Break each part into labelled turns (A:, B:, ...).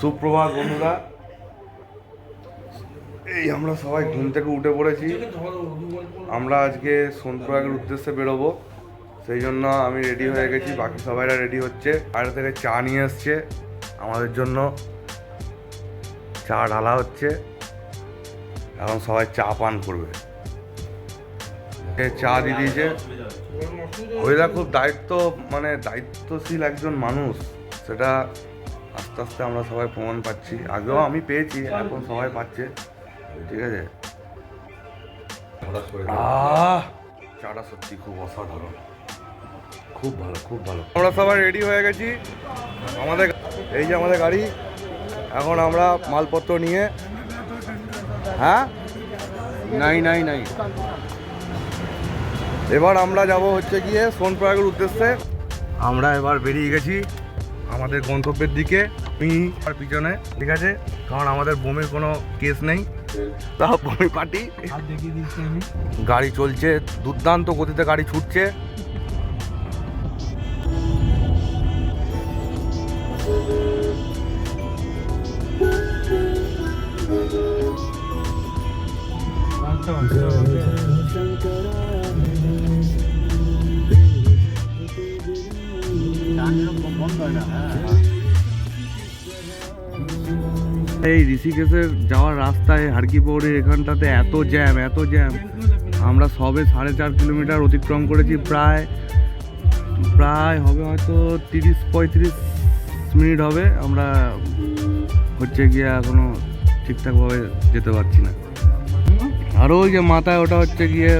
A: সুপ্রভাত, বন্ধুরা। এই আমরা সবাই ঘুম থেকে উঠে পড়েছি। আমরা আজকে সোনপ্রয়াগের উদ্দেশ্যে বেরোবো। সেই জন্য আমি রেডি হয়ে গেছি। বাকি সবাইরা রেডি হচ্ছে। বাইরে থেকে চা নিয়ে এসছে আমাদের জন্য। চা ঢালা হচ্ছে। এখন সবাই চা পান করবে। চা দিয়ে দিয়েছে। হরিদা খুব দায়িত্ব মানে দায়িত্বশীল একজন মানুষ। সেটা আস্তে আস্তে আমরা সবাই প্রমাণ পাচ্ছি। আগেও আমি পেয়েছি এখন সবাই পাচ্ছে। ঠিক আছে? চাটা সত্যি খুব অসাধারণ। খুব ভালো খুব ভালো। আমরা সবাই রেডি হয়ে গেছি। আমাদের এই যে আমাদের গাড়ি এখন আমরা মালপত্র নিয়ে হ্যাঁ? নাই নাই নাই এবার আমরা যাব হচ্ছে গিয়ে সোনপ্রয়াগের উদ্দেশ্যে। আমরা এবার বেরিয়ে গেছি। আমাদের গন্তব্যের দিকে আমি আর পিছনে ঠিক আছে? কারণ আমাদের বমির কোনো কেস নেই। তা বমি পার্টি। গাড়ি চলছে দুর্দান্ত গতিতে গাড়ি ছুটছে। ঋষিকেশের যাওয়ার রাস্তায় হারকি পৌড়ের এখানটাতে এত জ্যাম এত জ্যাম। আমরা সবে সাড়ে চার কিলোমিটার অতিক্রম করেছি, প্রায় প্রায় হবে হয়তো তিরিশ, পঁয়ত্রিশ মিনিট হবে। আমরা হচ্ছে গিয়ে এখনও ঠিকঠাকভাবে যেতে পারছি না। আরও ওই যে মাথায় ওটা হচ্ছে গিয়ে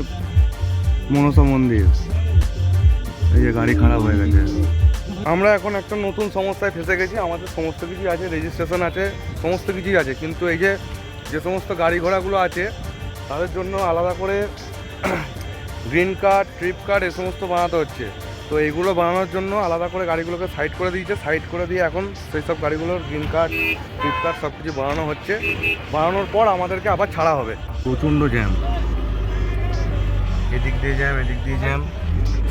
A: মনসা মন্দির। এই যে গাড়ি খারাপ হয়ে গেছে। আমরা এখন একটা নতুন সমস্যায় ফেসে গেছি, আমাদের সমস্ত কিছুই আছে রেজিস্ট্রেশন আছে, সমস্ত কিছুই আছে। কিন্তু এই যে যে সমস্ত গাড়ি ঘোড়াগুলো আছে, তাদের জন্য আলাদা করে গ্রিন কার্ড ট্রিপ কার্ড এ সমস্ত বানাতে হচ্ছে। তো এইগুলো বানানোর জন্য আলাদা করে গাড়িগুলোকে সাইড করে দিয়েছে সাইড করে দিয়ে এখন সেই সব গাড়িগুলোর গ্রিন কার্ড ট্রিপ কার্ড সব কিছু বানানো হচ্ছে। বানানোর পর আমাদেরকে আবার ছাড়া হবে। প্রচণ্ড জ্যাম এদিক দিয়ে জ্যাম এদিক দিয়ে জ্যাম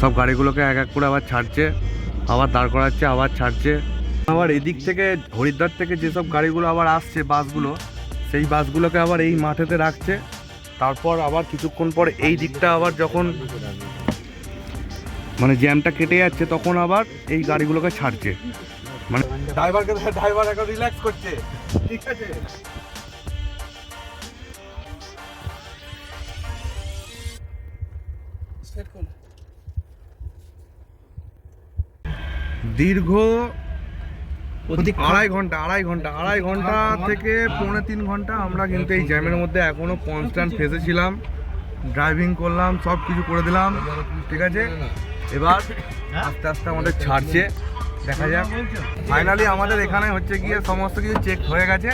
A: সব গাড়িগুলোকে এক এক করে আবার ছাড়ছে। আবার দাঁড় করাচ্ছে, আবার ছাড়ছে। আবার এদিক থেকে, হরিদ্বার থেকে যেসব গাড়িগুলো আবার আসছে বাসগুলো, সেই বাসগুলোকে আবার এই মাঠেতে রাখছে। তারপর আবার কিছুক্ষণ পর এই দিকটা আবার যখন মানে জ্যামটা কেটে যাচ্ছে, তখন আবার এই গাড়িগুলোকে ছাড়ছে। মানে ড্রাইভারকে, ড্রাইভার এখন রিল্যাক্স করছে। ঠিক আছে? দীর্ঘ আড়াই ঘণ্টা আড়াই ঘণ্টা আড়াই ঘণ্টা থেকে পৌনে তিন ঘণ্টা আমরা কিন্তু এই জ্যামের মধ্যে এখনও কনস্ট্যান্ট ফেসেছিলাম। ড্রাইভিং করলাম সব কিছু করে দিলাম ঠিক আছে? এবার আস্তে আস্তে আমাদের ছাড়ছে দেখা যাক। ফাইনালি আমাদের এখানে হচ্ছে গিয়ে সমস্ত কিছু চেক হয়ে গেছে।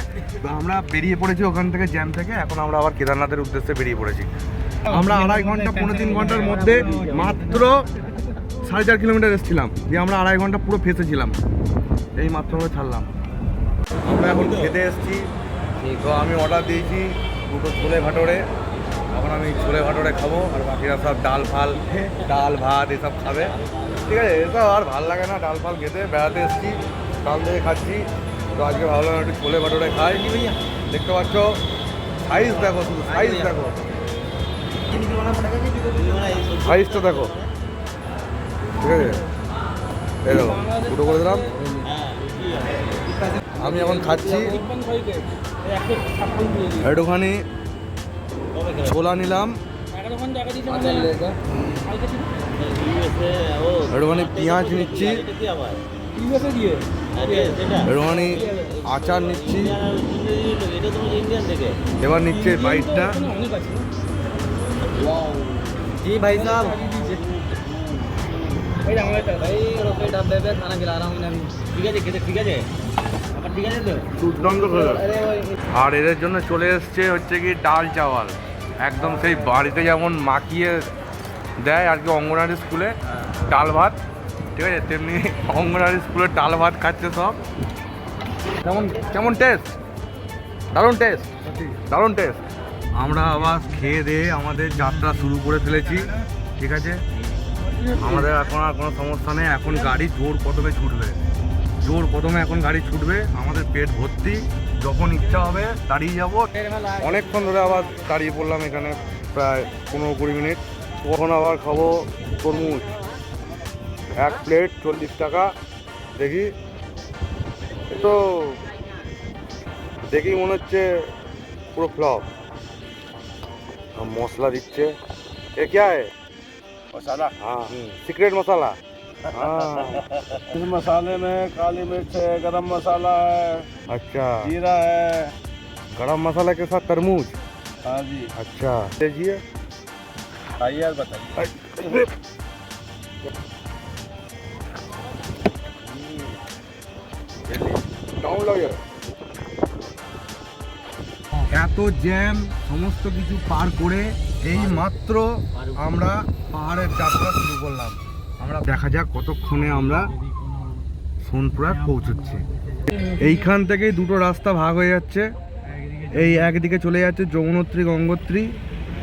A: আমরা বেরিয়ে পড়েছি ওখান থেকে জ্যাম থেকে এখন আমরা আবার কেদারনাথের উদ্দেশ্যে বেরিয়ে পড়েছি। আমরা আড়াই ঘণ্টা পৌনে তিন ঘণ্টার মধ্যে মাত্র সাড়ে চার কিলোমিটার এসেছিলাম, দিয়ে আমরা আড়াই ঘণ্টা পুরো ফেসেছিলাম। এই মাত্র আমরা ছাড়লাম। আমরা এখন খেতে এসেছি। তো আমি অর্ডার দিয়েছি দুটো ছোলে ভাটোরে। এখন আমি ছোলে ভাটোরে খাব, আর বাকিরা সব ডাল ফাল, ডাল, ভাত এসব খাবে। ঠিক আছে, এসব আর ভালো লাগে না ডাল ফাল খেতে। বেড়াতে এসেছি, ডাল দিয়ে খাচ্ছি। তো আজকে ভাবলাম একটু ছোলে ভাটোরে খাই। দেখতে পাচ্ছ সাইজ দেখো শুধু সাইজ দেখো। সাইজটা দেখো। ঠিক আছে? এই দেখো করে দিলাম। আমি এখন খাচ্ছি। একটুখানি ছোলা নিলাম। একটুখানি পেঁয়াজ নিচ্ছি। একটুখানি আচার নিচ্ছি। এবার নিচ্ছে বাইকটা জি
B: ভাই সাহেব।
A: আর এদের জন্য চলে এসছে হচ্ছে কি ডাল চাওয়াল। একদম সেই বাড়িতে যেমন মাখিয়ে দেয় আর কি অঙ্গনারী স্কুলে ডাল ভাত। ঠিক আছে তেমনি অঙ্গনারী স্কুলে ডাল ভাত খাচ্ছে সব। কেমন কেমন টেস্ট দারুণ টেস্ট দারুণ টেস্ট আমরা আবার খেয়ে দিয়ে আমাদের যাত্রা শুরু করে ফেলেছি। ঠিক আছে? আমাদের এখন আর কোনো সমস্যা নেই। এখন গাড়ি জোর প্রথমে ছুটবে। জোর প্রথমে এখন গাড়ি ছুটবে। আমাদের পেট ভর্তি। যখন ইচ্ছা হবে দাঁড়িয়ে যাব। অনেকক্ষণ ধরে আবার দাঁড়িয়ে পড়লাম এখানে প্রায় পনেরো কুড়ি মিনিট। তখন আবার খাব তরমুজ। এক প্লেট চল্লিশ টাকা। দেখি। তো দেখি মনে হচ্ছে পুরো ফ্লপ মশলা দিচ্ছে। এ ক্যা
C: मसाला
A: हाँ सीक्रेट मसाला हाँ
C: इस मसाले में काली मिर्च है गरम मसाला है
A: अच्छा
C: जीरा है
A: गरम मसाला के साथ तरबूज
C: हाँ जी
A: अच्छा लीजिए
C: आइए यार बताइए
A: ডাউন লাগে এত জ্যাম সমস্ত কিছু পার করে এই মাত্র আমরা পাহাড়ের যাত্রা শুরু করলাম। আমরা দেখা যাক কতক্ষণে আমরা সোনপুরা পৌঁছচ্ছি। এইখান থেকেই দুটো রাস্তা ভাগ হয়ে যাচ্ছে। এই একদিকে চলে যাচ্ছে যমুনোত্রী গঙ্গোত্রী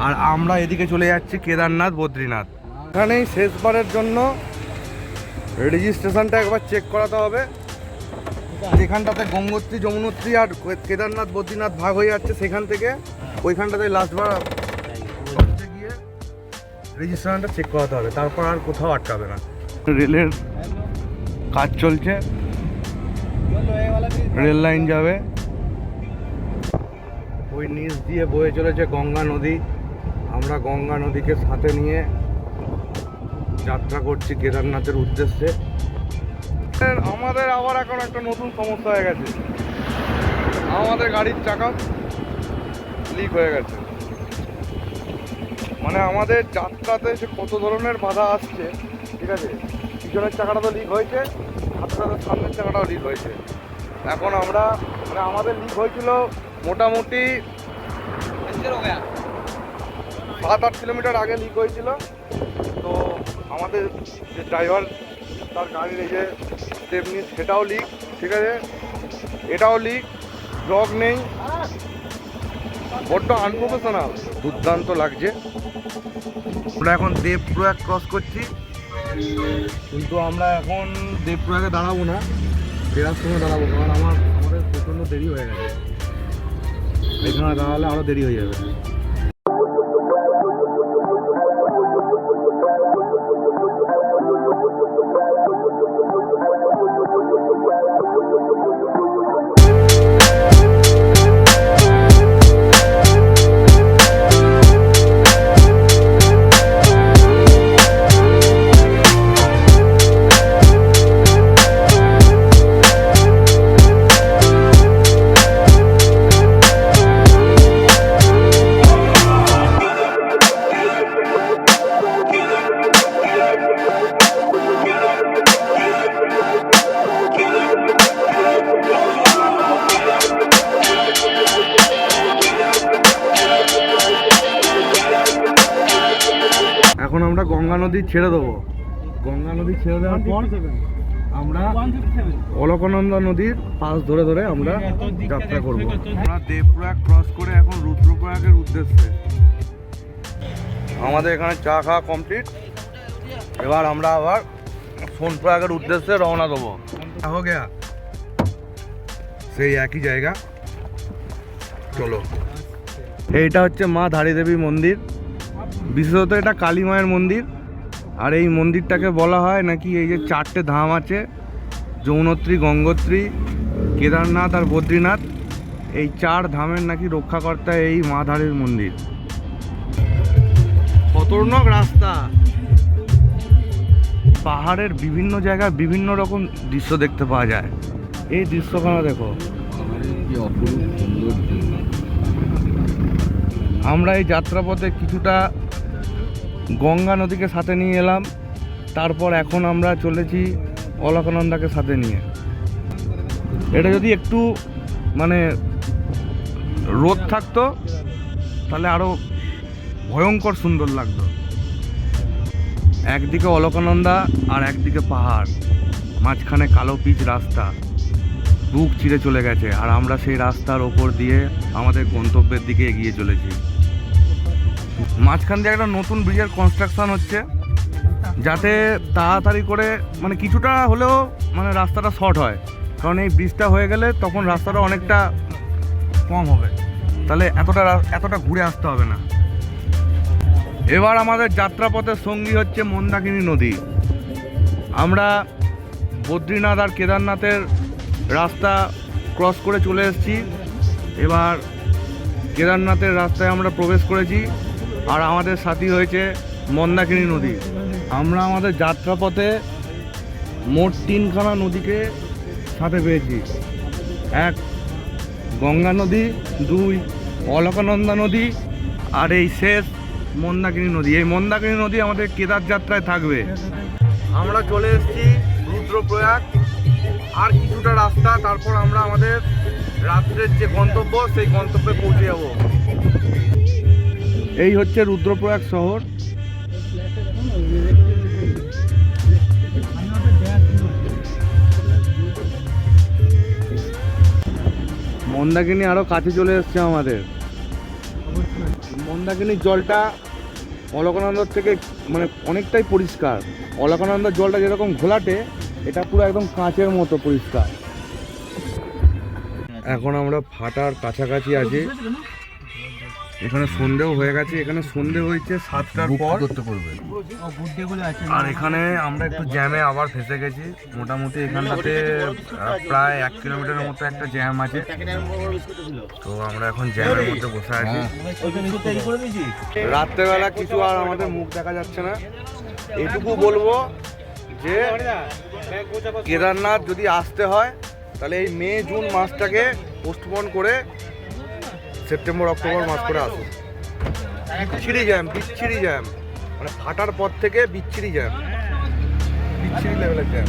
A: আর আমরা এদিকে চলে যাচ্ছি কেদারনাথ, বদ্রীনাথ। এখানেই শেষবারের জন্য রেজিস্ট্রেশনটা একবার চেক করাতে হবে। যেখানটাতে গঙ্গোত্রী, যমুনোত্রী আর কেদারনাথ, বদ্রীনাথ ভাগ হয়ে যাচ্ছে সেখান থেকে, ওইখানটাতে লাস্টবার রেজিস্ট্রেশনটা চেক করাতে হবে তারপর আর কোথাও আটকাবে না। রেলের কাজ চলছে। রেল লাইন যাবে। ওই নিচ দিয়ে বয়ে চলেছে গঙ্গা নদী। আমরা গঙ্গা নদীকে সাথে নিয়ে যাত্রা করছি কেদারনাথের উদ্দেশ্যে। আমাদের আবার এখন একটা নতুন সমস্যা হয়ে গেছে। আমাদের গাড়ির চাকা লিক হয়ে গেছে। মানে আমাদের যাত্রাতে যে কত ধরনের বাধা আসছে, ঠিক আছে? পিছনের চাকাটা তো লিক হয়েছে হাতে তো সামনের চাকাটাও লিক হয়েছে। এখন আমরা মানে আমাদের লিক হয়েছিল মোটামুটি সাত আট কিলোমিটার আগে লিক হয়েছিল। তো আমাদের যে ড্রাইভার তার গাড়ির এই যে তেমনি সেটাও লিক ঠিক আছে? এটাও লিক জগ নেই। বড্ড আনপ্রফেশনাল দুর্দান্ত লাগছে। আমরা এখন দেবপ্রয়াগ ক্রস করছি। কিন্তু আমরা এখন দেবপ্রয়াগে দাঁড়াবো না। ফেরার সময় দাঁড়াবো, কারণ আমার আমাদের প্রচণ্ড দেরি হয়ে গেছে। এখানে দাঁড়ালে আরও দেরি হয়ে যাবে। আমরা গঙ্গা নদী ছেড়ে দেবো। গঙ্গা নদী ছেড়ে দেওয়ার পর আমরা অলকানন্দা নদীর পাশ ধরে ধরে আমরা যাত্রা করব। আমরা দেবপ্রয়াগ ক্রস করে এখন রুদ্রপ্রয়াগের উদ্দেশ্যে। আমাদের এখানে চা খাওয়া কমপ্লিট এবার আমরা আবার সোনপ্রয়াগের উদ্দেশ্যে রওনা দেবো। হো গেয়া। সেই একই জায়গা। চলো। এইটা হচ্ছে মা ধারী দেবী মন্দির। বিশেষত এটা কালী মায়ের মন্দির। আর এই মন্দিরটাকে বলা হয় নাকি এই যে চারটে ধাম আছে যৌনত্রী গঙ্গোত্রী, কেদারনাথ আর বদ্রীনাথ। এই চার ধামের নাকি রক্ষাকর্তা এই মা ধারীর মন্দির। খতরনাক রাস্তা। পাহাড়ের বিভিন্ন জায়গায় বিভিন্ন রকম দৃশ্য দেখতে পাওয়া যায়। এই দৃশ্যখানা দেখো। আমরা এই যাত্রাপথে কিছুটা গঙ্গা নদীকে সাথে নিয়ে এলাম। তারপর এখন আমরা চলেছি অলকানন্দাকে সাথে নিয়ে। এটা যদি একটু মানে রোদ থাকতো, তাহলে আরও ভয়ঙ্কর সুন্দর লাগতো। একদিকে অলকানন্দা আর একদিকে পাহাড়, মাঝখানে কালো পিচ রাস্তা। বুক চিড়ে চলে গেছে, আর আমরা সেই রাস্তার ওপর দিয়ে আমাদের গন্তব্যের দিকে এগিয়ে চলেছি। মাঝখান দিয়ে একটা নতুন ব্রিজের কনস্ট্রাকশন হচ্ছে। যাতে তাড়াতাড়ি করে মানে কিছুটা হলেও মানে রাস্তাটা শর্ট হয়। কারণ এই ব্রিজটা হয়ে গেলে তখন রাস্তাটা অনেকটা কম হবে। তাহলে এতটা এতটা ঘুরে আসতে হবে না। এবার আমাদের যাত্রাপথের সঙ্গী হচ্ছে মন্দাকিনী নদী। আমরা বদ্রীনাথ আর কেদারনাথের রাস্তা ক্রস করে চলে এসেছি। এবার কেদারনাথের রাস্তায় আমরা প্রবেশ করেছি। আর আমাদের সাথী হয়েছে মন্দাকিনী নদী। আমরা আমাদের যাত্রাপথে মোট তিনখানা নদীকে সাথে পেয়েছি। এক গঙ্গা নদী, দুই অলকানন্দা নদী আর এই শেষ মন্দাকিনী নদী। এই মন্দাকিনী নদী আমাদের কেদার যাত্রায় থাকবে। আমরা চলে এসেছি রুদ্রপ্রয়াগ। আর কিছুটা রাস্তা, তারপর আমরা আমাদের রাত্রের যে গন্তব্য, সেই গন্তব্যে পৌঁছে যাব। এই হচ্ছে রুদ্রপ্রয়াগ শহর। মন্দাকিনী আরও কাছে চলে এসছে আমাদের। মন্দাকিনীর জলটা অলকানন্দ থেকে মানে অনেকটাই পরিষ্কার। অলকানন্দের জলটা যেরকম ঘোলাটে, এটা পুরো একদম কাঁচের মতো পরিষ্কার। এখন আমরা ফাটার কাছাকাছি আছি। এখানে সন্ধেও হয়ে গেছে এখানে সন্ধে হয়েছে সাতটার পর। আর এখানে আমরা একটু জ্যামে আবার ফেসে গেছি। মোটামুটি এখানটাতে প্রায় এক কিলোমিটারের মতো একটা জ্যাম আছে। তো আমরা এখন জ্যামের মধ্যে বসে আছি। রাত্রেবেলা কিছু আর আমাদের মুখ দেখা যাচ্ছে না। এটুকু বলব যে কেদারনাথ যদি আসতে হয় তাহলে এই মে জুন মাসটাকে পোস্টপোন করে সেপ্টেম্বর, অক্টোবর মাস করে আসুন বিচ্ছিরি জ্যাম বিচ্ছিরি জ্যাম মানে ফাটার পর থেকে বিচ্ছিরি জ্যাম বিচ্ছিরি লেভেলের জ্যাম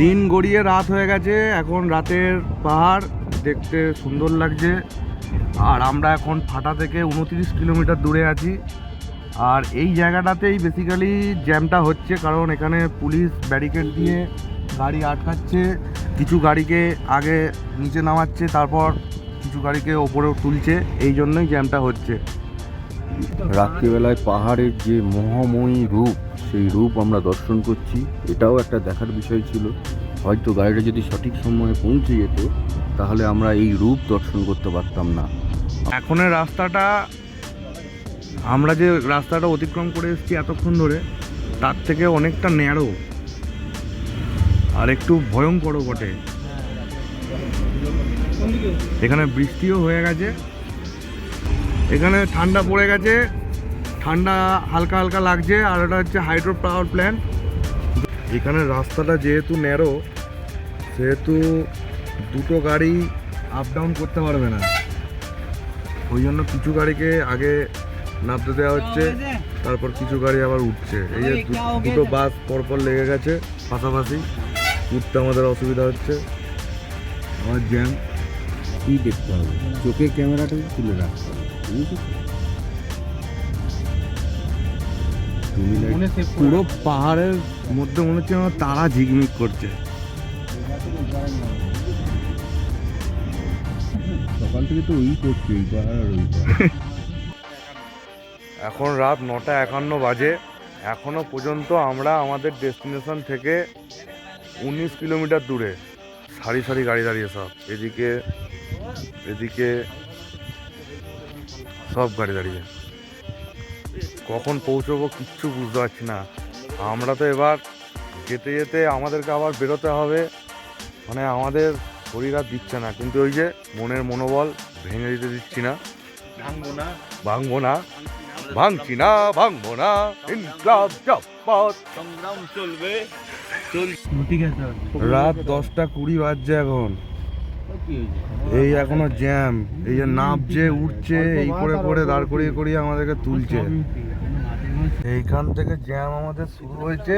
A: দিন গড়িয়ে রাত হয়ে গেছে, এখন রাতের পাহাড় দেখতে সুন্দর লাগছে। আর আমরা এখন ফাটা থেকে উনত্রিশ কিলোমিটার দূরে আছি। আর এই জায়গাটাতেই বেসিক্যালি জ্যামটা হচ্ছে, কারণ এখানে পুলিশ ব্যারিকেড দিয়ে গাড়ি আটকাচ্ছে কিছু গাড়িকে আগে নিচে নামাচ্ছে তারপর কিছু গাড়িকে ওপরেও তুলছে এই জন্যই জ্যামটা হচ্ছে।
D: রাত্রিবেলায় পাহাড়ের যে মহাময়ী রূপ সেই রূপ আমরা দর্শন করছি। এটাও একটা দেখার বিষয় ছিল। হয়তো গাড়িটা যদি সঠিক সময়ে পৌঁছে যেত তাহলে আমরা এই রূপ দর্শন করতে পারতাম না।
A: এখনের রাস্তাটা আমরা যে রাস্তাটা অতিক্রম করে এসেছি এতক্ষণ ধরে তার থেকে অনেকটা ন্যারো আর একটু ভয়ঙ্করও বটে। এখানে বৃষ্টিও হয়ে গেছে। এখানে ঠান্ডা পড়ে গেছে। ঠান্ডা হালকা হালকা লাগছে আর এটা হচ্ছে হাইড্রো পাওয়ার প্ল্যান্ট। এখানে রাস্তাটা যেহেতু ন্যারো, সেহেতু দুটো গাড়ি আপ ডাউন করতে পারবে না। ওই জন্য কিছু গাড়িকে আগে নামতে দেওয়া হচ্ছে, তারপর কিছু গাড়ি আবার উঠছে। এই যে দুটো বাস পরপর লেগে গেছে পাশাপাশি। উঠতে আমাদের অসুবিধা হচ্ছে। আমার জ্যাম
D: কি দেখতে হবে? চোখে ক্যামেরাটা তুলে রাখতে হবে
A: পুরো পাহাড়ের মধ্যে মনে হচ্ছে আমার তারা ঝিকমিক করছে।
D: সকাল থেকে তো ওই করছি ওই পাহাড় আর ওই
A: এখন রাত নটা একান্ন বাজে। এখনও পর্যন্ত আমরা আমাদের ডেস্টিনেশন থেকে উনিশ কিলোমিটার দূরে। সারি সারি গাড়ি দাঁড়িয়ে সব। এদিকে এদিকে সব গাড়ি দাঁড়িয়ে। কখন পৌঁছবো কিচ্ছু বুঝতে পারছি না। আমরা তো এবার যেতে যেতে আমাদেরকে আবার বেরোতে হবে। মানে আমাদের শরীর আর দিচ্ছে না। কিন্তু ওই যে মনের মনোবল ভেঙে দিতে দিচ্ছি না। ভাঙবো না। ভাঙবো না। ভাঙছি না ভাঙবো না।
C: সংগ্রাম চলবে।
A: রাত দশটা কুড়ি বাজছে এখন। এই এখনও জ্যাম এই যে নামছে উঠছে, এই করে করে দাঁড় করিয়ে করিয়ে আমাদেরকে তুলছে। এইখান থেকে জ্যাম আমাদের শুরু হয়েছে।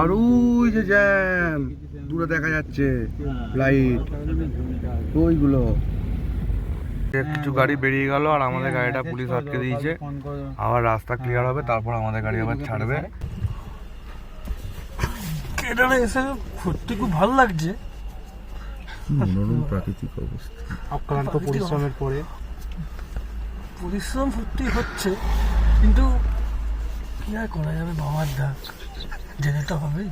A: আর ওই যে জ্যাম দূরে দেখা যাচ্ছে লাইট ওইগুলো। কিছু গাড়ি বেরিয়ে গেল, আর আমাদের গাড়িটা পুলিশ আটকে দিয়েছে। আবার রাস্তা ক্লিয়ার হবে, তারপর আমাদের গাড়ি আবার ছাড়বে।
E: এখানে এসে সত্যি খুব ভালো লাগছে।
D: মনোরম প্রাকৃতিক অবস্থা।
E: অক্লান্ত পরিশ্রমের পরে। পরিশ্রম সত্যি হচ্ছে কিন্তু কি আর করা যাবে বাবার যেতে তো হবেই।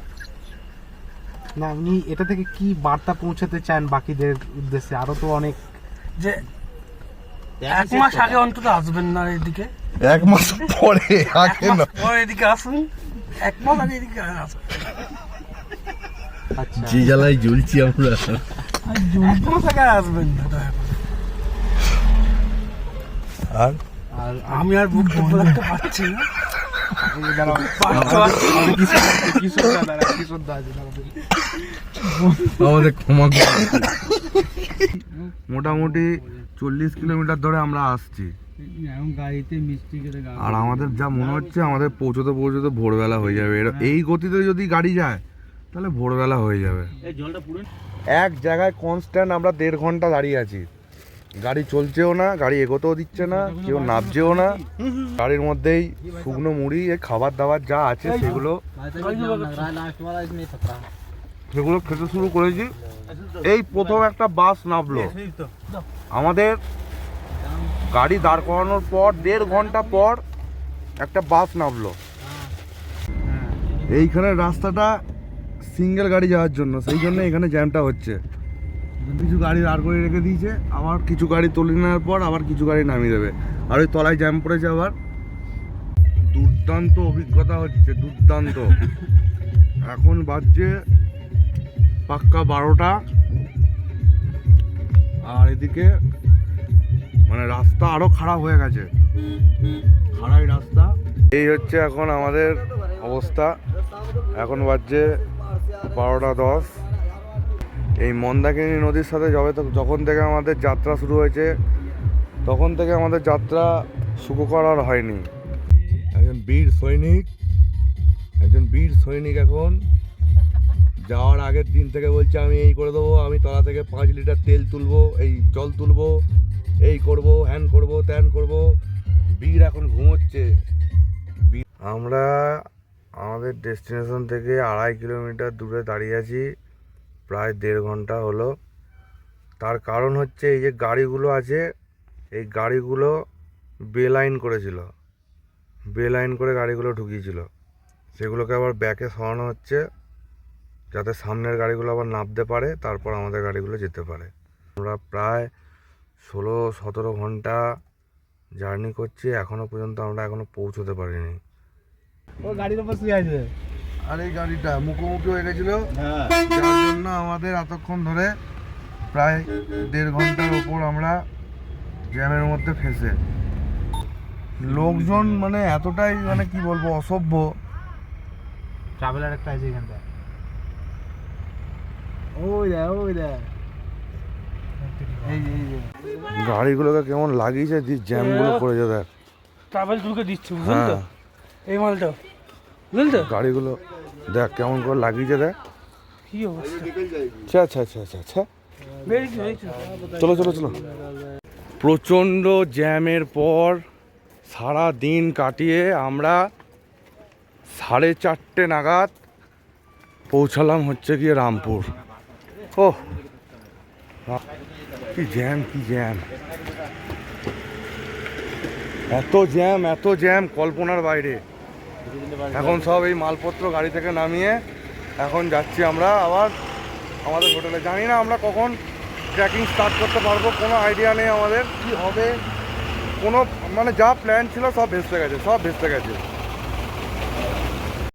F: না আপনি এটা থেকে কি বার্তা পৌঁছাতে চান বাকিদের উদ্দেশ্যে? আরও তো অনেক
E: যে এক মাস আগে অন্তত আসবেন না এদিকে।
A: এক মাস পরে আগে না।
E: পরে এদিকে আসুন। এক মাস আগে এদিকে আসুন।
D: যে জ্বালায় জ্বলছি আমরা।
E: আসবেন।
A: আর?
F: আর
E: আমি আর বুক রাখতে পারছি না।
A: আমাদের ক্ষমা মোটামুটি চল্লিশ কিলোমিটার ধরে আমরা আসছি। আর আমাদের যা মনে হচ্ছে আমাদের পৌঁছতে পৌঁছতে ভোরবেলা হয়ে যাবে। এর- এই গতিতে যদি গাড়ি যায় তাহলে ভোরবেলা হয়ে যাবে। এক জায়গায় কনস্ট্যান্ট আমরা দেড় ঘণ্টা দাঁড়িয়ে আছি। গাড়ি চলছেও না গাড়ি এগোতেও দিচ্ছে না কেউ নাবছেও না। গাড়ির মধ্যেই শুকনো মুড়ি খাবার দাবার যা আছে সেগুলো সেগুলো খেতে শুরু করেছি। এই প্রথম একটা বাস নামলো। আমাদের গাড়ি দাঁড় করানোর পর দেড় ঘণ্টা পর একটা বাস নামলো। এইখানে রাস্তাটা সিঙ্গেল গাড়ি যাওয়ার জন্য, সেই জন্য এখানে জ্যামটা হচ্ছে। কিছু গাড়ি দাঁড় করে রেখে দিয়েছে, আবার কিছু গাড়ি তুলে নেওয়ার পর আবার কিছু গাড়ি নামিয়ে দেবে। আর ওই তলায় জ্যাম পড়েছে আবার। দুর্দান্ত অভিজ্ঞতা হচ্ছে, দুর্দান্ত। এখন বাজছে পাক্কা বারোটা। আর এদিকে মানে রাস্তা আরও খারাপ হয়ে গেছে। খারাই রাস্তা। এই হচ্ছে এখন আমাদের অবস্থা। এখন বাজছে বারোটা দশ। এই মন্দাকিনী নদীর সাথে যবে যখন থেকে আমাদের যাত্রা শুরু হয়েছে তখন থেকে আমাদের যাত্রা সুখকর আর হয়নি। একজন বীর সৈনিক একজন বীর সৈনিক এখন যাওয়ার আগের দিন থেকে বলছে আমি এই করে দেবো আমি তলা থেকে পাঁচ লিটার তেল তুলবো এই জল তুলবো এই করব হ্যান করব ত্যান করব। বীর এখন ঘুমোচ্ছে। আমরা আমাদের ডেস্টিনেশন থেকে আড়াই কিলোমিটার দূরে দাঁড়িয়ে আছি, প্রায় দেড় ঘণ্টা হলো। তার কারণ হচ্ছে এই যে গাড়িগুলো আছে, এই গাড়িগুলো বেলাইন করেছিল। বেলাইন করে গাড়িগুলো ঢুকিয়েছিল। সেগুলোকে আবার ব্যাকে সরানো হচ্ছে, যাতে সামনের গাড়িগুলো আবার নামতে পারে, তারপর আমাদের গাড়িগুলো যেতে পারে। আমরা প্রায় ষোলো সতেরো ঘণ্টা জার্নি করছি এখনও পর্যন্ত আমরা এখনও পৌঁছতে পারিনি।
F: ও গাড়ির উপর শুয়ে আছে।
A: আর এই গাড়িটা মুখোমুখি হয়ে গেছিল। যার জন্য আমাদের এতক্ষণ ধরে প্রায় দেড় ঘণ্টার ওপর আমরা জ্যামের মধ্যে ফেসে। লোকজন মানে এতটাই মানে কি বলব অসভ্য।
F: ট্রাভেলার একটা আছে এখানটা। ওই দেখ ওই
A: গাড়িগুলোকে কেমন লাগিয়েছে যে জ্যামগুলো পড়েছে দেখ
E: ট্রাভেল টুলকে দিচ্ছি বুঝলেন তো?
A: হ্যাঁ।
E: এই মালটা। বুঝলেন তো
A: গাড়িগুলো দেখ কেমন করে লাগিয়েছে দেখ।
E: কি অবস্থা?
A: আচ্ছা আচ্ছা আচ্ছা চলো চলো চলো। প্রচণ্ড জ্যামের পর সারা দিন কাটিয়ে আমরা সাড়ে চারটে নাগাদ পৌঁছালাম হচ্ছে গিয়ে রামপুর। ও কি জ্যাম কি জ্যাম। এত জ্যাম এত জ্যাম কল্পনার বাইরে। এখন সব এই মালপত্র গাড়ি থেকে নামিয়ে এখন যাচ্ছি আমরা আবার আমাদের হোটেলে। জানি না আমরা কখন ট্রেকিং স্টার্ট করতে পারব কোনো আইডিয়া নেই আমাদের। কি হবে? কোনো মানে যা প্ল্যান ছিল সব ভেস্তে গেছে সব ভেস্তে গেছে।